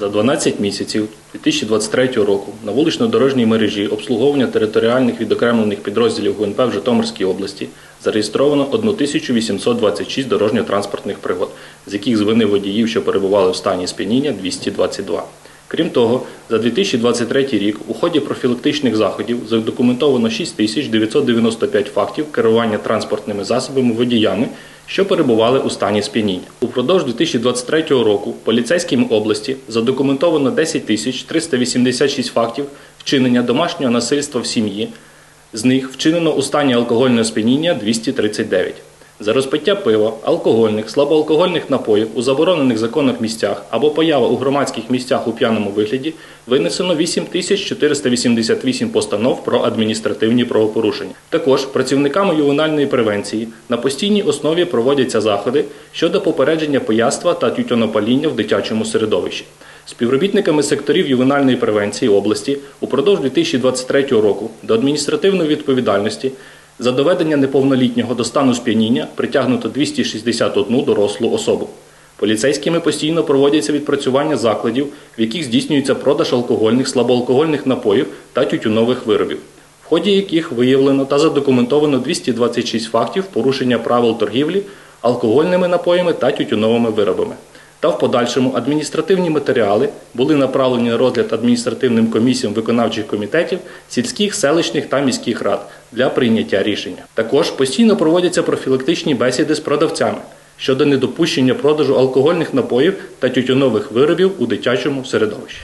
За 12 місяців 2023 року на вулично-дорожній мережі обслуговування територіальних відокремлених підрозділів ГУНП в Житомирській області зареєстровано 1826 дорожньо-транспортних пригод, з яких з вини водіїв, що перебували в стані сп'яніння, 222. Крім того, за 2023 рік у ході профілактичних заходів задокументовано 6995 фактів керування транспортними засобами водіями, що перебували у стані сп'яніння. Упродовж 2023 року поліцейськими області задокументовано 10 тисяч 386 фактів вчинення домашнього насильства в сім'ї. З них вчинено у стані алкогольного сп'яніння 239. За розпиття пива, алкогольних, слабоалкогольних напоїв у заборонених законах місцях або поява у громадських місцях у п'яному вигляді винесено 8488 постанов про адміністративні правопорушення. Також працівниками ювенальної превенції на постійній основі проводяться заходи щодо попередження пияцтва та тютюнопаління в дитячому середовищі. Співробітниками секторів ювенальної превенції області упродовж 2023 року до адміністративної відповідальності за доведення неповнолітнього до стану сп'яніння притягнуто 261 дорослу особу. Поліцейськими постійно проводяться відпрацювання закладів, в яких здійснюється продаж алкогольних, слабоалкогольних напоїв та тютюнових виробів, в ході яких виявлено та задокументовано 226 фактів порушення правил торгівлі алкогольними напоями та тютюновими виробами. Та в подальшому адміністративні матеріали були направлені на розгляд адміністративним комісіям виконавчих комітетів сільських, селищних та міських рад для прийняття рішення. Також постійно проводяться профілактичні бесіди з продавцями щодо недопущення продажу алкогольних напоїв та тютюнових виробів у дитячому середовищі.